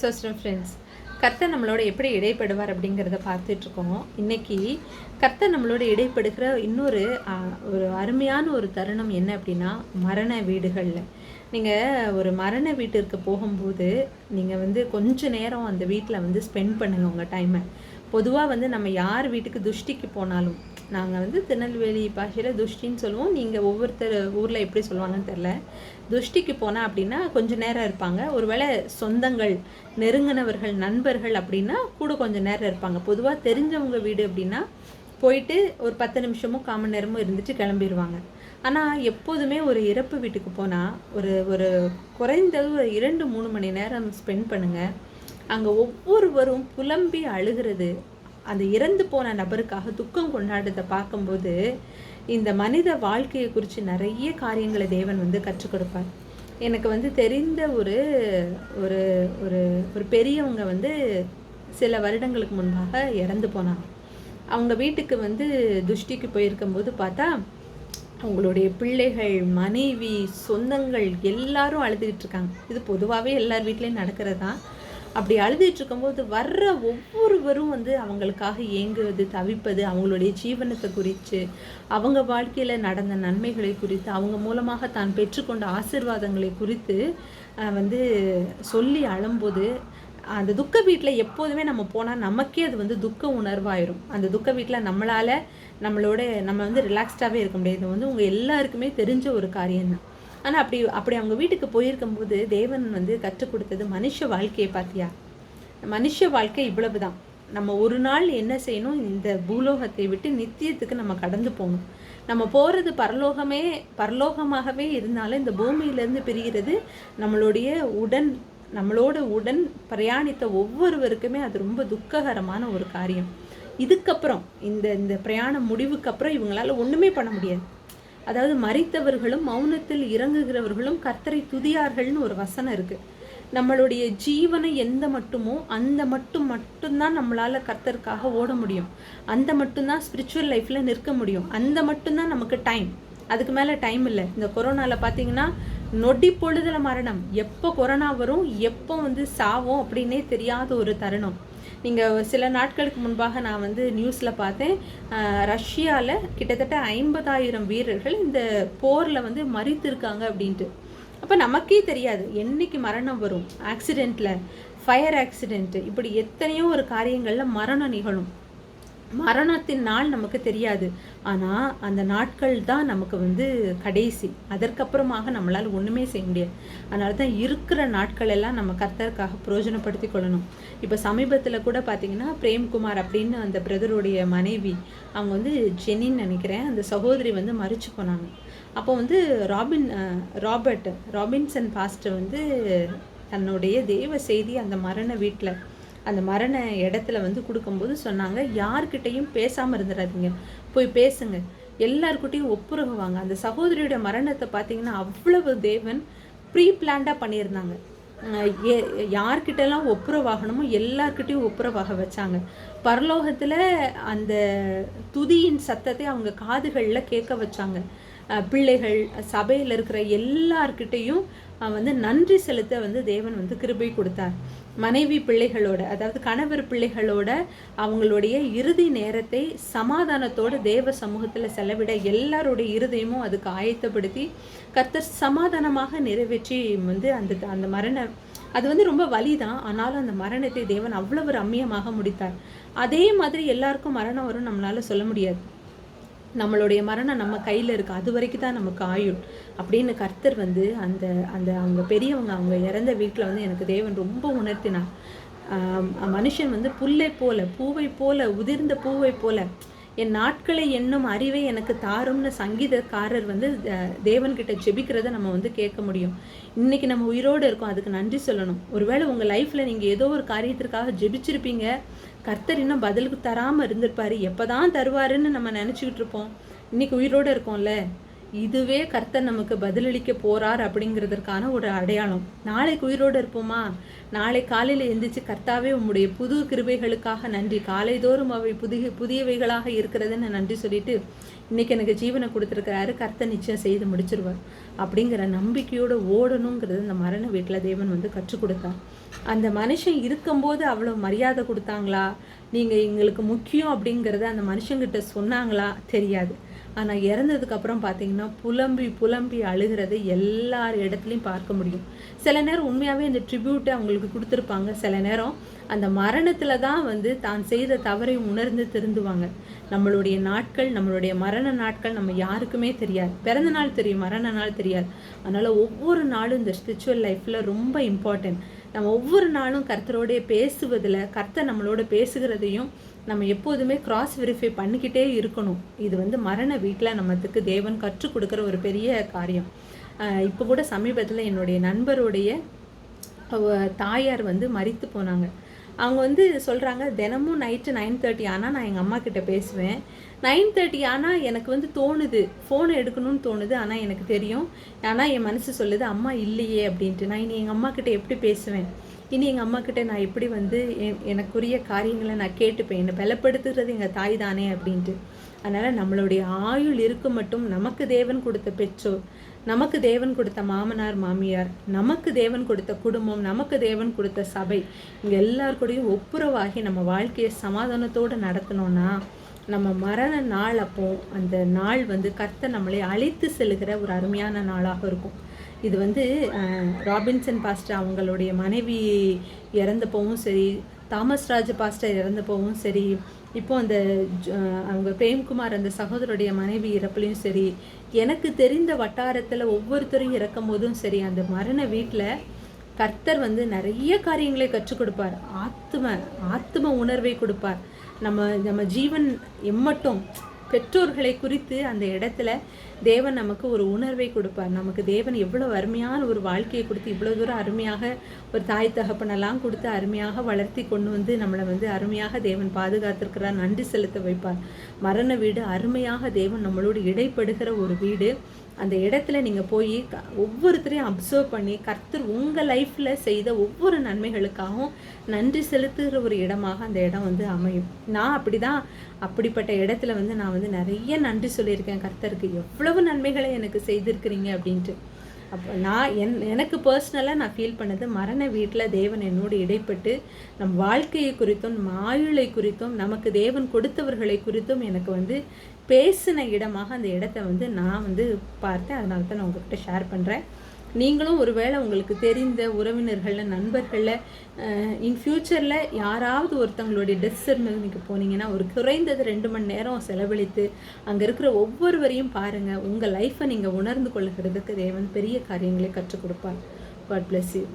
சோஸ்டம் friends கர்த்தர் நம்மளோட எப்படி இடைப்படுவார் அப்படிங்கிறத பார்த்துட்ருக்கோம். இன்னைக்கு கர்த்தர் நம்மளோட இடைப்படுகிற இன்னொரு ஒரு அருமையான ஒரு தருணம் என்ன அப்படின்னா மரண வீடுகளில். நீங்கள் ஒரு மரண வீட்டிற்கு போகும்போது நீங்கள் வந்து கொஞ்ச நேரம் அந்த வீட்டில் வந்து ஸ்பெண்ட் பண்ணுங்கள் உங்கள் டைமை பொதுவாக வந்து நம்ம யார் வீட்டுக்கு துஷ்டிக்கு போனாலும் நாங்கள் வந்து திருநெல்வேலி பாஷையில் துஷ்டின்னு சொல்லுவோம். நீங்கள் ஒவ்வொருத்தர் ஊரில் எப்படி சொல்லுவாங்கன்னு தெரில துஷ்டிக்கு போனால் அப்படின்னா கொஞ்சம் நேரம் இருப்பாங்க. ஒருவேளை சொந்தங்கள் நெருங்கினவர்கள் நண்பர்கள் அப்படின்னா கூட கொஞ்சம் நேரம் இருப்பாங்க. பொதுவாக தெரிஞ்சவங்க வீடு அப்படின்னா போயிட்டு ஒரு பத்து நிமிஷமும் கால் மணி நேரமும் இருந்துட்டு கிளம்பிடுவாங்க ஆனால் எப்போதுமே ஒரு இறப்பு வீட்டுக்கு போனால் ஒரு ஒரு குறைந்தது ஒரு இரண்டு மூணு மணி நேரம் ஸ்பெண்ட் பண்ணுங்கள் அங்கே ஒவ்வொருவரும் புலம்பி அழுகிறது. அந்த இறந்து போன நபருக்காக துக்கம் கொண்டாடுறதை பார்க்கும்போது இந்த மனித வாழ்க்கையை குறித்து நிறைய காரியங்களை தேவன் வந்து கற்றுக் கொடுப்பார். எனக்கு வந்து தெரிந்த ஒரு ஒரு ஒரு ஒரு பெரியவங்க வந்து சில வருடங்களுக்கு முன்பாக இறந்து போனாங்க. அவங்க வீட்டுக்கு வந்து துஷ்டிக்கு போயிருக்கும்போது பார்த்தா அவங்களுடைய பிள்ளைகள் மனைவி சொந்தங்கள் எல்லாரும் அழுதுகிட்டு இருக்காங்க. இது பொதுவாகவே எல்லார் வீட்லேயும் நடக்கிறது? தான் அப்படி அழுதுட்டு இருக்கும்போது வர்ற ஒவ்வொருவரும் வந்து அவங்களுக்காக ஏங்குவது தவிப்பது அவங்களுடைய ஜீவனத்தை குறித்து அவங்க வாழ்க்கையில் நடந்த நன்மைகளை குறித்து அவங்க மூலமாக தான் பெற்றுக்கொண்ட ஆசீர்வாதங்களை குறித்து வந்து சொல்லி அழும்போது அந்த துக்க வீட்டில் எப்போதுமே நம்ம போனால் நமக்கே அது வந்து துக்க உணர்வாயிரும். அந்த துக்க வீட்டில் நம்மளால் நம்மளோட நம்ம வந்து ரிலாக்ஸ்டாகவே இருக்க முடியாது. இது வந்து உங்கள் எல்லாருக்குமே தெரிஞ்ச ஒரு காரியம்தான். ஆனால் அப்படி அப்படி அவங்க வீட்டுக்கு போயிருக்கும்போது தேவன் வந்து கற்றுக் கொடுத்தது மனுஷ வாழ்க்கையை பார்த்தியா? மனுஷ வாழ்க்கை இவ்வளவு தான் நம்ம ஒரு நாள் என்ன செய்யணும்? இந்த பூலோகத்தை விட்டு நித்தியத்துக்கு நம்ம கடந்து போகணும். நம்ம போகிறது பரலோகமே பரலோகமாகவே இருந்தாலும் இந்த பூமியிலேருந்து பிரிகிறது நம்மளுடைய உடன் நம்மளோட உடன் பிரயாணித்த ஒவ்வொருவருக்குமே அது ரொம்ப துக்ககரமான ஒரு காரியம். இதுக்கப்புறம் இந்த இந்த பிரயாணம் முடிவுக்கு அப்புறம் இவங்களால ஒன்றுமே பண்ண முடியாது. அதாவது மறித்தவர்களும் மௌனத்தில் இறங்குகிறவர்களும் கர்த்தரை துதியார்கள்னு ஒரு வசனம் இருக்கு. நம்மளுடைய ஜீவனை எந்த மட்டுமோ அந்த மட்டும் மட்டும்தான் நம்மளால கர்த்தருக்காக ஓட முடியும். அந்த மட்டும்தான் ஸ்பிரிச்சுவல் லைஃப்ல நிற்க முடியும். அந்த மட்டும்தான் நமக்கு டைம் அதுக்கு மேலே டைம் இல்லை. இந்த கொரோனாவில் பார்த்தீங்கன்னா நொடி பொழுதுல மரணம். எப்போ கொரோனா வரும் எப்போ வந்து சாவோம் அப்படின்னே தெரியாத ஒரு தருணம். நீங்கள் சில நாட்களுக்கு முன்பாக நான் வந்து நியூஸில் பார்த்தேன். ரஷ்யாவில் கிட்டத்தட்ட ஐம்பதாயிரம் வீரர்கள் இந்த போரில் வந்து மறித்திருக்காங்க அப்படின்ட்டு. அப்போ நமக்கே தெரியாது என்னைக்கு மரணம் வரும்? ஆக்சிடெண்ட்டில் ஃபயர் ஆக்சிடெண்ட்டு இப்படி எத்தனையோ ஒரு காரியங்களில் மரணம் நிகழும். மரணத்தின் நாள் நமக்கு தெரியாது. ஆனால் அந்த நாட்கள் தான் நமக்கு வந்து கடைசி. அதற்கப்புறமாக நம்மளால் ஒன்றுமே செய்ய முடியாது. அதனால தான் இருக்கிற நாட்கள் எல்லாம் நம்ம கர்த்தருக்காக பிரயோஜனப்படுத்தி கொள்ளணும். இப்போ சமீபத்தில் கூட பார்த்தீங்கன்னா பிரேம்குமார் அப்படின்னு அந்த பிரதருடைய மனைவி அவங்க வந்து ஜெனின்னு நினைக்கிறேன். அந்த சகோதரி வந்து மறிச்சு போனாங்க. அப்போ வந்து ராபின் ராபர்ட் ராபின்சன் பாஸ்டர் வந்து தன்னுடைய தேவ செய்தி அந்த மரண வீட்டில் அந்த மரண இடத்துல வந்து கொடுக்கும்போது சொன்னாங்க யார்கிட்டையும் பேசாமல் இருந்துடாதீங்க. போய் பேசுங்க. எல்லாருக்கிட்டையும் ஒப்புரகுவாங்க அந்த சகோதரியோட மரணத்தை பார்த்தீங்கன்னா அவ்வளவு தேவன் ப்ரீ பிளான்டாக பண்ணியிருந்தாங்க ஏ- யார்கிட்டலாம் ஒப்புரவாகணுமோ எல்லார்கிட்டையும் ஒப்புரவாக வச்சாங்க. பரலோகத்தில் அந்த துதியின் சத்தத்தை அவங்க காதுகளில் கேட்க வச்சாங்க. பிள்ளைகள் சபையில் இருக்கிற எல்லார்கிட்டையும் வந்து நன்றி செலுத்த வந்து தேவன் வந்து கிருபை கொடுத்தார். மனைவி பிள்ளைகளோட அதாவது கணவர் பிள்ளைகளோட அவங்களுடைய இறுதி நேரத்தை சமாதானத்தோட தேவ சமூகத்தில் செலவிட எல்லாருடைய இருதயமும் அதுக்கு ஆயத்தப்படுத்தி கத்தர் சமாதானமாக நிறைவேற்றி வந்து அந்த அந்த மரண அது வந்து ரொம்ப வலி தான் ஆனாலும் அந்த மரணத்தை தேவன் அவ்வளவு ரம்மியமாக முடித்தார். அதே மாதிரி எல்லாருக்கும் மரணம் வரும் நம்மளால சொல்ல முடியாது. நம்மளுடைய மரணம் நம்ம கையில் இருக்கு. அது வரைக்கும் தான் நமக்கு ஆயுள். அப்படின்னு கர்த்தர் வந்து அந்த அந்த அவங்க பெரியவங்க அவங்க இறந்த வீட்டில் வந்து எனக்கு தேவன் ரொம்ப உணர்த்தினார். மனுஷன் வந்து புல்லை போல பூவை போல உதிர்ந்த பூவை போல என் நாட்களை எண்ணும் அறிவை எனக்கு தாரும்னு சங்கீதக்காரர் வந்து தேவன்கிட்ட ஜெபிக்கிறத நம்ம வந்து கேட்க முடியும். இன்னைக்கு நம்ம உயிரோடு இருக்கோம். அதுக்கு நன்றி சொல்லணும். ஒருவேளை உங்கள் லைஃப்பில் நீங்கள் ஏதோ ஒரு காரியத்திற்காக ஜெபிச்சிருப்பீங்க. கர்த்தர் இன்னும் பதிலுக்கு தராமல் இருந்திருப்பாரு. எப்போ தான் தருவாருன்னு நம்ம நினச்சிக்கிட்டு இருப்போம். இன்னைக்கு உயிரோடு இருக்கோம்ல. இதுவே கர்த்தர் நமக்கு பதிலளிக்க போறார் அப்படிங்கிறதுக்கான ஒரு அடையாளம். நாளைக்கு உயிரோடு இருப்போமா? நாளை காலையில் எந்திரிச்சு கர்த்தாவே உம்முடைய புது கிருபைகளுக்காக நன்றி. காலைதோறும் அவை புதிய புதியவைகளாக இருக்கிறதுன்னு நன்றி சொல்லிட்டு இன்றைக்கி எனக்கு ஜீவனை கொடுத்துருக்கிறாரு. கர்த்த நிச்சயம் செய்து முடிச்சிருவார். அப்படிங்கிற நம்பிக்கையோடு ஓடணுங்கிறது இந்த மரண வீட்டில் தேவன் வந்து கற்றுக் கொடுத்தார். அந்த மனுஷன் இருக்கும்போது அவ்வளோ மரியாதை கொடுத்தாங்களா? நீங்கள் எங்களுக்கு முக்கியம் அப்படிங்கிறத அந்த மனுஷங்கிட்ட சொன்னாங்களா? தெரியாது. ஆனால் இறந்ததுக்கு அப்புறம் பார்த்தீங்கன்னா புலம்பி புலம்பி அழுகிறது எல்லார் இடத்துலையும் பார்க்க முடியும். சில நேரம் உண்மையாகவே இந்த ட்ரிபியூட்டை அவங்களுக்கு கொடுத்துருப்பாங்க. சில நேரம் அந்த மரணத்தில் தான் வந்து தான் செய்த தவறை உணர்ந்து திருந்துவாங்க. நம்மளுடைய நாட்கள் நம்மளுடைய மரண நாட்கள் நம்ம யாருக்குமே தெரியாது. பிறந்த நாள் தெரியும் மரண நாள் தெரியாது. அதனால் ஒவ்வொரு நாளும் இந்த ஸ்பிரிச்சுவல் லைஃப்பில் ரொம்ப இம்பார்ட்டன்ட் நம்ம ஒவ்வொரு நாளும் கர்த்தரோடைய பேசுவதில் கர்த்தர் நம்மளோட பேசுகிறதையும் நம்ம எப்போதுமே கிராஸ் வெரிஃபை பண்ணிக்கிட்டே இருக்கணும். இது வந்து மரண வீட்டில் நம்மத்துக்கு தேவன் கற்றுக் கொடுக்குற ஒரு பெரிய காரியம். இப்போ கூட சமீபத்தில் என்னுடைய நண்பருடைய தாயார் வந்து மறித்து போனாங்க. அவங்க வந்து சொல்கிறாங்க தினமும் நைட்டு நைன் தேர்ட்டி ஆனால் நான் எங்கள் அம்மா கிட்ட பேசுவேன். நைன் தேர்ட்டி ஆனால் எனக்கு வந்து தோணுது. ஃபோனை எடுக்கணும்னு தோணுது ஆனால் எனக்கு தெரியும். ஆனால் என் மனசு சொல்லுது அம்மா இல்லையே அப்படின்ட்டு. நான் இனி எங்கள் அம்மா கிட்ட எப்படி பேசுவேன்? இனி எங்கள் அம்மா கிட்ட நான் எப்படி வந்து எனக்குரிய காரியங்களை நான் கேட்டுப்பேன்? என்னை பலப்படுத்துறது எங்கள் தாய் தானே அப்படின்ட்டு. அதனால் நம்மளுடைய ஆயுள் இருக்கு மட்டும் நமக்கு தேவன் கொடுத்த பெற்றோர். நமக்கு தேவன் கொடுத்த மாமனார் மாமியார் நமக்கு தேவன் கொடுத்த குடும்பம் நமக்கு தேவன் கொடுத்த சபை இங்கே எல்லாருக்கூடையும் ஒப்புரவாகி நம்ம வாழ்க்கையை சமாதானத்தோடு நடத்தினோன்னா நம்ம மரண நாள் அப்போ அந்த நாள் வந்து கர்த்த நம்மளை அழைத்து செல்கிற ஒரு அருமையான நாளாக இருக்கும். இது வந்து ராபின்சன் பாஸ்டர் அவங்களுடைய மனைவி இறந்தப்பவும் சரி தாமஸ் ராஜ பாஸ்டர் இறந்தப்பவும் சரி இப்போ அந்த அவங்க பிரேம்குமார் அந்த சகோதரருடைய மனைவி இறப்புலையும் சரி எனக்கு தெரிந்த வட்டாரத்தில் ஒவ்வொருத்தரும் இறக்கும் போதும் சரி அந்த மரண வீட்டில் கர்த்தர் வந்து நிறைய காரியங்களை கற்றுக் கொடுப்பார். ஆத்ம ஆத்ம உணர்வை கொடுப்பார். நம்ம நம்ம ஜீவன் எம்மட்டும் பெற்றோர்களை குறித்து அந்த இடத்துல தேவன் நமக்கு ஒரு உணர்வை கொடுப்பார். நமக்கு தேவன் எவ்வளோ அருமையான ஒரு வாழ்க்கையை கொடுத்து இவ்வளோ தூரம் அருமையாக ஒரு தாய் தகப்பனெல்லாம் கொடுத்து அருமையாக வளர்த்தி கொண்டு வந்து நம்மளை வந்து அருமையாக தேவன் பாதுகாத்திருக்கிறார் நன்றி செலுத்த வைப்பார். மரண வீடு அருமையாக தேவன் நம்மளோடு இடைப்படுகிற ஒரு வீடு. அந்த இடத்துல நீங்கள் போய் ஒவ்வொருத்தரையும் அப்சர்வ் பண்ணி கர்த்தர் உங்கள் லைஃப்பில் செய்த ஒவ்வொரு நன்மைகளுக்காகவும் நன்றி செலுத்துகிற ஒரு இடமாக அந்த இடம் வந்து அமையும். நான் அப்படி தான் அப்படிப்பட்ட இடத்துல வந்து நான் வந்து நிறைய நன்றி சொல்லியிருக்கேன். கர்த்தருக்கு எவ்வளவு நன்மைகளை எனக்கு செய்திருக்கிறீங்க அப்படின்ட்டு. அப்போ நான் என் எனக்கு பர்சனலாக நான் ஃபீல் பண்ணது மரண வீட்டில் தேவன் என்னோடு இடைப்பட்டு நம் வாழ்க்கையை குறித்தும் நம் ஆயுளை குறித்தும் நமக்கு தேவன் கொடுத்தவர்களை குறித்தும் எனக்கு வந்து பேசின இடமாக அந்த இடத்த வந்து நான் வந்து பார்த்தேன். அதனால தான் நான் உங்ககிட்ட ஷேர் பண்ணுறேன் நீங்களும் ஒருவேளை உங்களுக்கு தெரிந்த உறவினர்களில் நண்பர்களில் இன் ஃப்யூச்சரில் யாராவது ஒருத்தவங்களுடைய டெத் செரமனிக்கு போனீங்கன்னா ஒரு குறைந்தது ரெண்டு மணி நேரம் செலவழித்து அங்கே இருக்கிற ஒவ்வொருவரையும் பாருங்கள் உங்கள் லைஃப்பை நீங்கள் உணர்ந்து கொள்ளுகிறதுக்கு தேவன் பெரிய காரியங்களை கற்றுக் கொடுப்பார். God bless you